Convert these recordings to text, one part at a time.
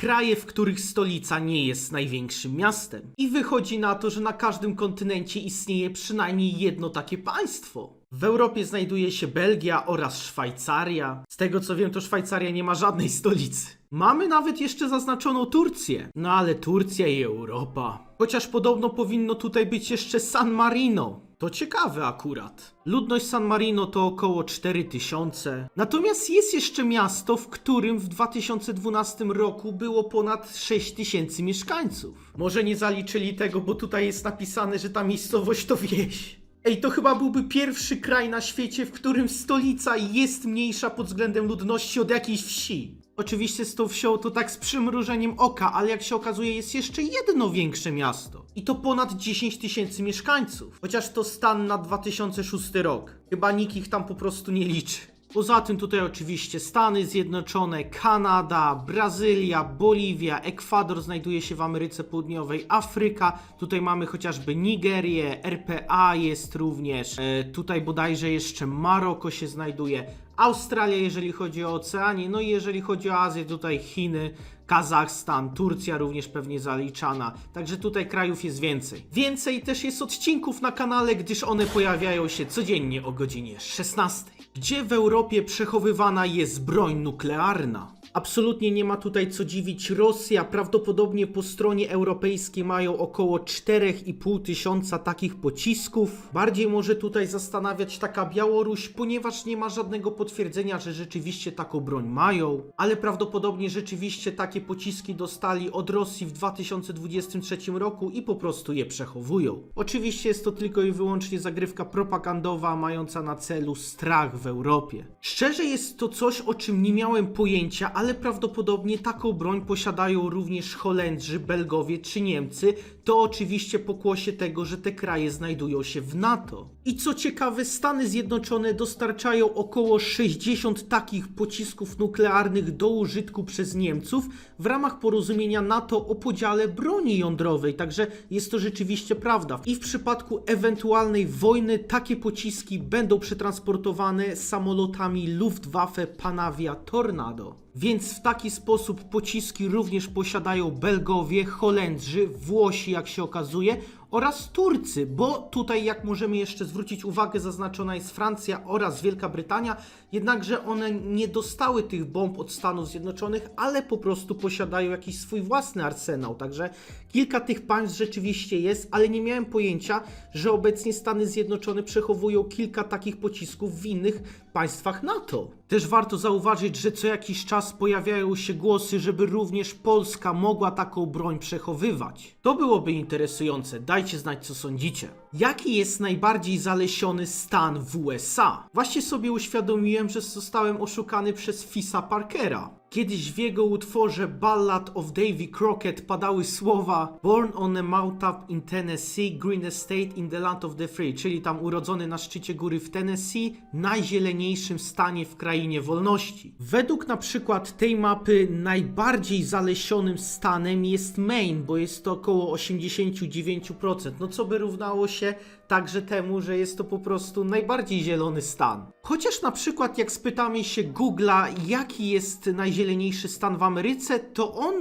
kraje, w których stolica nie jest największym miastem. I wychodzi na to, że na każdym kontynencie istnieje przynajmniej jedno takie państwo. W Europie znajduje się Belgia oraz Szwajcaria. Z tego co wiem, to Szwajcaria nie ma żadnej stolicy. Mamy nawet jeszcze zaznaczoną Turcję. No ale Turcja i Europa. Chociaż podobno powinno tutaj być jeszcze San Marino. To ciekawe akurat. Ludność San Marino to około 4000. Natomiast jest jeszcze miasto, w którym w 2012 roku było ponad 6000 mieszkańców. Może nie zaliczyli tego, bo tutaj jest napisane, że ta miejscowość to wieś. Ej, to chyba byłby pierwszy kraj na świecie, w którym stolica jest mniejsza pod względem ludności od jakiejś wsi. Oczywiście z tą wsią to tak z przymrużeniem oka, ale jak się okazuje jest jeszcze jedno większe miasto. I to ponad 10 tysięcy mieszkańców. Chociaż to stan na 2006 rok. Chyba nikt ich tam po prostu nie liczy. Poza tym tutaj oczywiście Stany Zjednoczone, Kanada, Brazylia, Boliwia, Ekwador znajduje się w Ameryce Południowej, Afryka, tutaj mamy chociażby Nigerię, RPA jest również, e, tutaj bodajże jeszcze Maroko się znajduje, Australia jeżeli chodzi o Oceanię, no i jeżeli chodzi o Azję tutaj Chiny, Kazachstan, Turcja również pewnie zaliczana, także tutaj krajów jest więcej. Więcej też jest odcinków na kanale, gdyż one pojawiają się codziennie o godzinie 16. Gdzie w Europie przechowywana jest broń nuklearna? Absolutnie nie ma tutaj co dziwić. Rosja prawdopodobnie po stronie europejskiej mają około 4,5 tysiąca takich pocisków. Bardziej może tutaj zastanawiać taka Białoruś, ponieważ nie ma żadnego potwierdzenia, że rzeczywiście taką broń mają, ale prawdopodobnie rzeczywiście takie pociski dostali od Rosji w 2023 roku i po prostu je przechowują. Oczywiście jest to tylko i wyłącznie zagrywka propagandowa mająca na celu strach w Europie. Szczerze jest to coś, o czym nie miałem pojęcia, ale prawdopodobnie taką broń posiadają również Holendrzy, Belgowie czy Niemcy. To oczywiście pokłosie tego, że te kraje znajdują się w NATO. I co ciekawe, Stany Zjednoczone dostarczają około 60 takich pocisków nuklearnych do użytku przez Niemców w ramach porozumienia NATO o podziale broni jądrowej, także jest to rzeczywiście prawda. I w przypadku ewentualnej wojny takie pociski będą przetransportowane samolotami Luftwaffe Panavia Tornado. Więc w taki sposób pociski również posiadają Belgowie, Holendrzy, Włosi, jak się okazuje, oraz Turcy, bo tutaj, jak możemy jeszcze zwrócić uwagę, zaznaczona jest Francja oraz Wielka Brytania, jednakże one nie dostały tych bomb od Stanów Zjednoczonych, ale po prostu posiadają jakiś swój własny arsenał. Także kilka tych państw rzeczywiście jest, ale nie miałem pojęcia, że obecnie Stany Zjednoczone przechowują kilka takich pocisków w innych państwach NATO. Też warto zauważyć, że co jakiś czas pojawiają się głosy, żeby również Polska mogła taką broń przechowywać. To byłoby interesujące, dajcie znać co sądzicie. Jaki jest najbardziej zalesiony stan w USA? Właśnie sobie uświadomiłem, że zostałem oszukany przez Fisa Parkera. Kiedyś w jego utworze Ballad of Davy Crockett padały słowa Born on a mountain in Tennessee, green estate in the land of the free, czyli tam urodzony na szczycie góry w Tennessee, najzieleniejszym stanie w krainie wolności. Według na przykład tej mapy najbardziej zalesionym stanem jest Maine, bo jest to około 89%, no co by równało się także temu, że jest to po prostu najbardziej zielony stan. Chociaż na przykład jak spytamy się Google'a, jaki jest najzieloniejszy stan w Ameryce, to on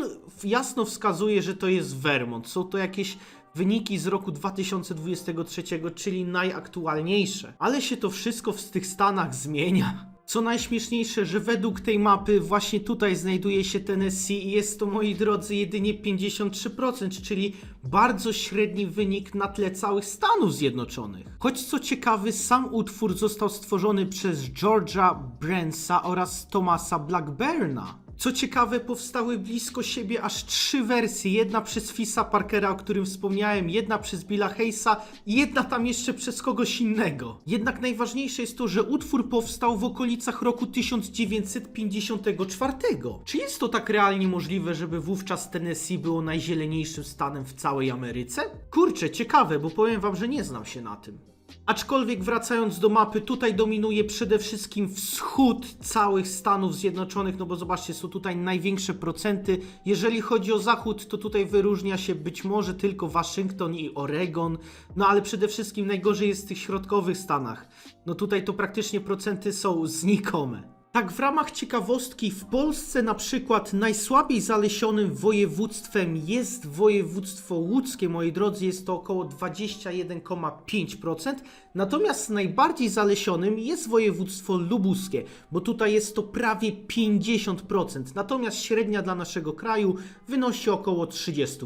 jasno wskazuje, że to jest Vermont. Są to jakieś wyniki z roku 2023, czyli najaktualniejsze. Ale się to wszystko w tych stanach zmienia. Co najśmieszniejsze, że według tej mapy właśnie tutaj znajduje się Tennessee i jest to, moi drodzy, jedynie 53%, czyli bardzo średni wynik na tle całych Stanów Zjednoczonych. Choć co ciekawy, sam utwór został stworzony przez George'a Bransa oraz Thomasa Blackburna. Co ciekawe, powstały blisko siebie aż trzy wersje. Jedna przez Fisa Parkera, o którym wspomniałem, jedna przez Billa Hayesa i jedna tam jeszcze przez kogoś innego. Jednak najważniejsze jest to, że utwór powstał w okolicach roku 1954. Czy jest to tak realnie możliwe, żeby wówczas Tennessee było najzieleniejszym stanem w całej Ameryce? Kurczę, ciekawe, bo powiem wam, że nie znam się na tym. Aczkolwiek wracając do mapy, tutaj dominuje przede wszystkim wschód całych Stanów Zjednoczonych, no bo zobaczcie, są tutaj największe procenty. Jeżeli chodzi o zachód, to tutaj wyróżnia się być może tylko Waszyngton i Oregon, no ale przede wszystkim najgorzej jest w tych środkowych Stanach. No tutaj to praktycznie procenty są znikome. Tak w ramach ciekawostki, w Polsce na przykład najsłabiej zalesionym województwem jest województwo łódzkie, moi drodzy, jest to około 21,5%, natomiast najbardziej zalesionym jest województwo lubuskie, bo tutaj jest to prawie 50%, natomiast średnia dla naszego kraju wynosi około 30%.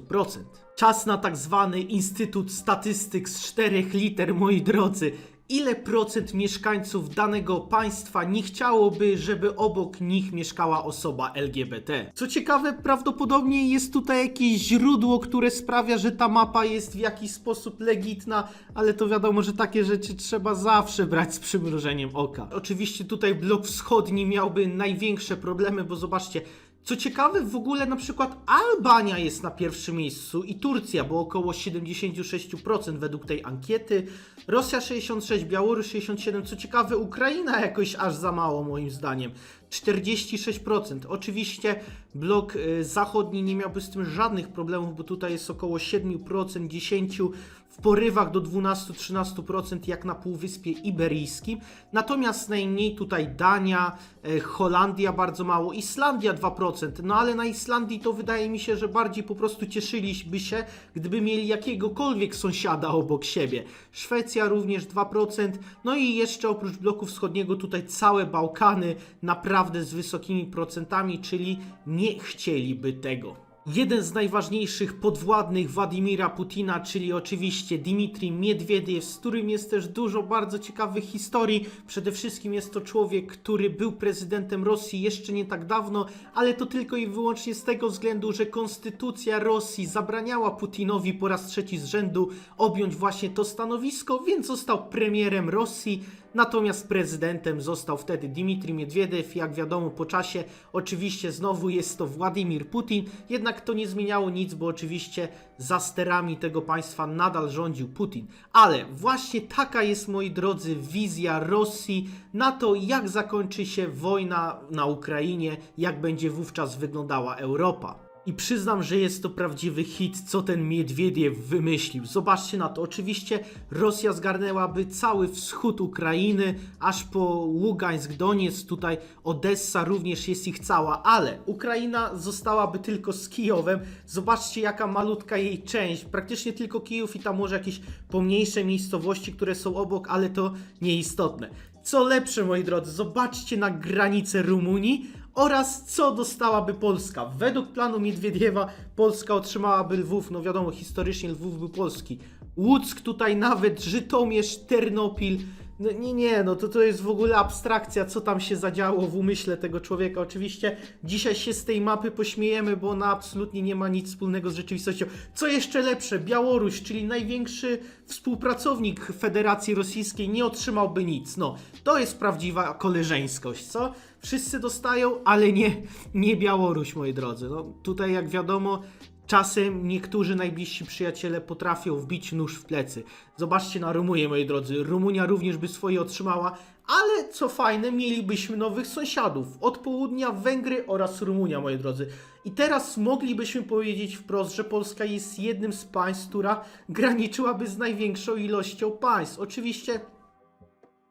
Czas na tak zwany Instytut Statystyk z czterech liter, moi drodzy. Ile procent mieszkańców danego państwa nie chciałoby, żeby obok nich mieszkała osoba LGBT? Co ciekawe, prawdopodobnie jest tutaj jakieś źródło, które sprawia, że ta mapa jest w jakiś sposób legitna, ale to wiadomo, że takie rzeczy trzeba zawsze brać z przymrużeniem oka. Oczywiście tutaj blok wschodni miałby największe problemy, bo zobaczcie, co ciekawe, w ogóle na przykład Albania jest na pierwszym miejscu i Turcja, bo około 76% według tej ankiety, Rosja 66, Białoruś 67, co ciekawe, Ukraina jakoś aż za mało moim zdaniem. 46%. Oczywiście blok y, zachodni nie miałby z tym żadnych problemów, bo tutaj jest około 7%, 10% w porywach do 12-13% jak na Półwyspie Iberyjskim. Natomiast najmniej tutaj Dania, e, Holandia bardzo mało, Islandia 2%. No ale na Islandii to wydaje mi się, że bardziej po prostu cieszyliby się, gdyby mieli jakiegokolwiek sąsiada obok siebie. Szwecja również 2%. No i jeszcze oprócz bloku wschodniego tutaj całe Bałkany naprawdę z wysokimi procentami, czyli nie chcieliby tego. Jeden z najważniejszych podwładnych Władimira Putina, czyli oczywiście Dmitrij Miedwiediew, z którym jest też dużo bardzo ciekawych historii. Przede wszystkim jest to człowiek, który był prezydentem Rosji jeszcze nie tak dawno, ale to tylko i wyłącznie z tego względu, że konstytucja Rosji zabraniała Putinowi po raz trzeci z rzędu objąć właśnie to stanowisko, więc został premierem Rosji. Natomiast prezydentem został wtedy Dmitrij Miedwiediew. Jak wiadomo, po czasie oczywiście znowu jest to Władimir Putin. Jednak to nie zmieniało nic, bo oczywiście za sterami tego państwa nadal rządził Putin. Ale właśnie taka jest, moi drodzy, wizja Rosji na to, jak zakończy się wojna na Ukrainie, jak będzie wówczas wyglądała Europa. I przyznam, że jest to prawdziwy hit, co ten Miedwiediew wymyślił. Zobaczcie na to. Oczywiście Rosja zgarnęłaby cały wschód Ukrainy, aż po Ługańsk, Donieck, tutaj Odessa również jest ich cała, ale Ukraina zostałaby tylko z Kijowem. Zobaczcie, jaka malutka jej część. Praktycznie tylko Kijów i tam może jakieś pomniejsze miejscowości, które są obok, ale to nieistotne. Co lepsze, moi drodzy, zobaczcie na granicę Rumunii oraz co dostałaby Polska. Według planu Miedwiediewa Polska otrzymałaby Lwów, no wiadomo, historycznie Lwów był polski. Łuck tutaj nawet, Żytomierz, Ternopil. No nie, nie, no to to jest w ogóle abstrakcja, co tam się zadziało w umyśle tego człowieka. Oczywiście dzisiaj się z tej mapy pośmiejemy, bo ona absolutnie nie ma nic wspólnego z rzeczywistością. Co jeszcze lepsze, Białoruś, czyli największy współpracownik Federacji Rosyjskiej, nie otrzymałby nic. No, to jest prawdziwa koleżeńskość, co? Wszyscy dostają, ale nie, nie Białoruś, moi drodzy. No, tutaj, jak wiadomo, Czasem niektórzy najbliżsi przyjaciele potrafią wbić nóż w plecy. Zobaczcie na Rumunię, moi drodzy. Rumunia również by swoje otrzymała, ale co fajne, mielibyśmy nowych sąsiadów. Od południa Węgry oraz Rumunia, moi drodzy. I teraz moglibyśmy powiedzieć wprost, że Polska jest jednym z państw, która graniczyłaby z największą ilością państw. Oczywiście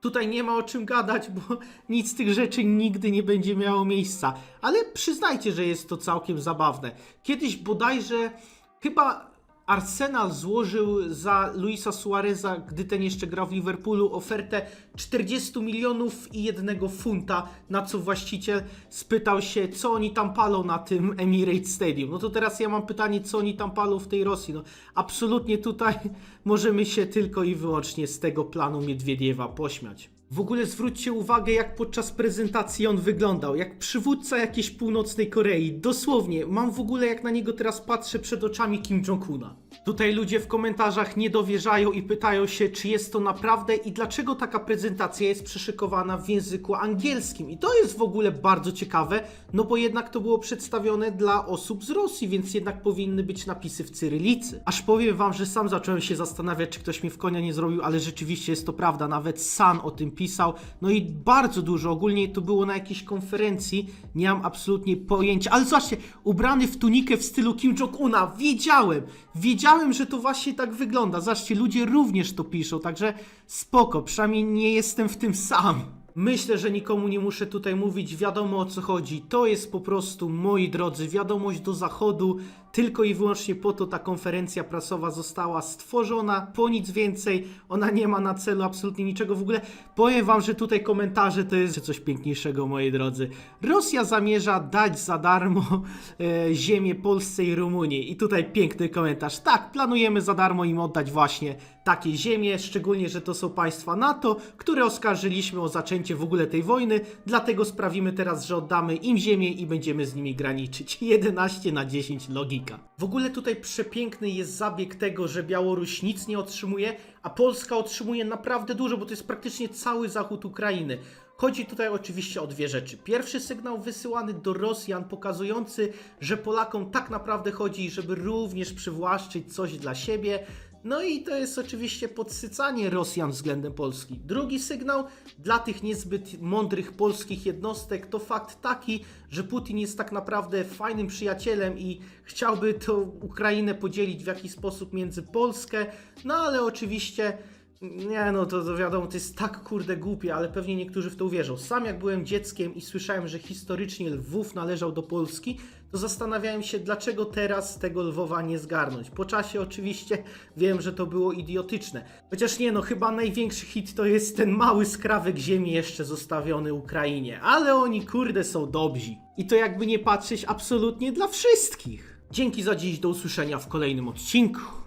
Tutaj nie ma o czym gadać, bo nic z tych rzeczy nigdy nie będzie miało miejsca. Ale przyznajcie, że jest to całkiem zabawne. Kiedyś bodajże chyba Arsenal złożył za Luisa Suareza, gdy ten jeszcze grał w Liverpoolu, ofertę 40 milionów i jednego funta, na co właściciel spytał się, co oni tam palą na tym Emirates Stadium. No to teraz ja mam pytanie, co oni tam palą w tej Rosji. No absolutnie tutaj możemy się tylko i wyłącznie z tego planu Miedwiediewa pośmiać. W ogóle zwróćcie uwagę, jak podczas prezentacji on wyglądał, jak przywódca jakiejś północnej Korei. Dosłownie, mam w ogóle jak na niego teraz patrzę przed oczami Kim Jong-una. Tutaj ludzie w komentarzach nie dowierzają i pytają się, czy jest to naprawdę i dlaczego taka prezentacja jest przyszykowana w języku angielskim. I to jest w ogóle bardzo ciekawe, no bo jednak to było przedstawione dla osób z Rosji, więc jednak powinny być napisy w cyrylicy. Aż powiem wam, że sam zacząłem się zastanawiać, czy ktoś mi w konia nie zrobił, ale rzeczywiście jest to prawda, nawet San o tym pisał. No i bardzo dużo, ogólnie to było na jakiejś konferencji, nie mam absolutnie pojęcia, ale zobaczcie, ubrany w tunikę w stylu Kim Jong-una, wiedziałem, wiedziałem, że to właśnie tak wygląda. Zobaczcie, ludzie również to piszą, także spoko, przynajmniej nie jestem w tym sam. Myślę, że nikomu nie muszę tutaj mówić, wiadomo o co chodzi. To jest po prostu, moi drodzy, wiadomość do zachodu. Tylko i wyłącznie po to ta konferencja prasowa została stworzona, po nic więcej. Ona nie ma na celu absolutnie niczego. W ogóle powiem wam, że tutaj komentarze to jest coś piękniejszego, moi drodzy. Rosja zamierza dać za darmo e, ziemię Polsce i Rumunii. I tutaj piękny komentarz. Tak, planujemy za darmo im oddać właśnie takie ziemie, szczególnie, że to są państwa NATO, które oskarżyliśmy o zaczęcie w ogóle tej wojny, dlatego sprawimy teraz, że oddamy im ziemię i będziemy z nimi graniczyć. 11 na 10 W ogóle tutaj przepiękny jest zabieg tego, że Białoruś nic nie otrzymuje, a Polska otrzymuje naprawdę dużo, bo to jest praktycznie cały zachód Ukrainy. Chodzi tutaj oczywiście o dwie rzeczy. Pierwszy sygnał wysyłany do Rosjan, pokazujący, że Polakom tak naprawdę chodzi, żeby również przywłaszczyć coś dla siebie. No i to jest oczywiście podsycanie Rosjan względem Polski. Drugi sygnał dla tych niezbyt mądrych polskich jednostek to fakt taki, że Putin jest tak naprawdę fajnym przyjacielem i chciałby tą Ukrainę podzielić w jakiś sposób między Polskę, no ale oczywiście nie no, to, to wiadomo, to jest tak kurde głupie, ale pewnie niektórzy w to uwierzą. Sam jak byłem dzieckiem i słyszałem, że historycznie Lwów należał do Polski, to zastanawiałem się, dlaczego teraz tego Lwowa nie zgarnąć. Po czasie oczywiście wiem, że to było idiotyczne. Chociaż nie no, chyba największy hit to jest ten mały skrawek ziemi jeszcze zostawiony Ukrainie. Ale oni kurde są dobrzy. I to jakby nie patrzeć absolutnie dla wszystkich. Dzięki za dziś, do usłyszenia w kolejnym odcinku.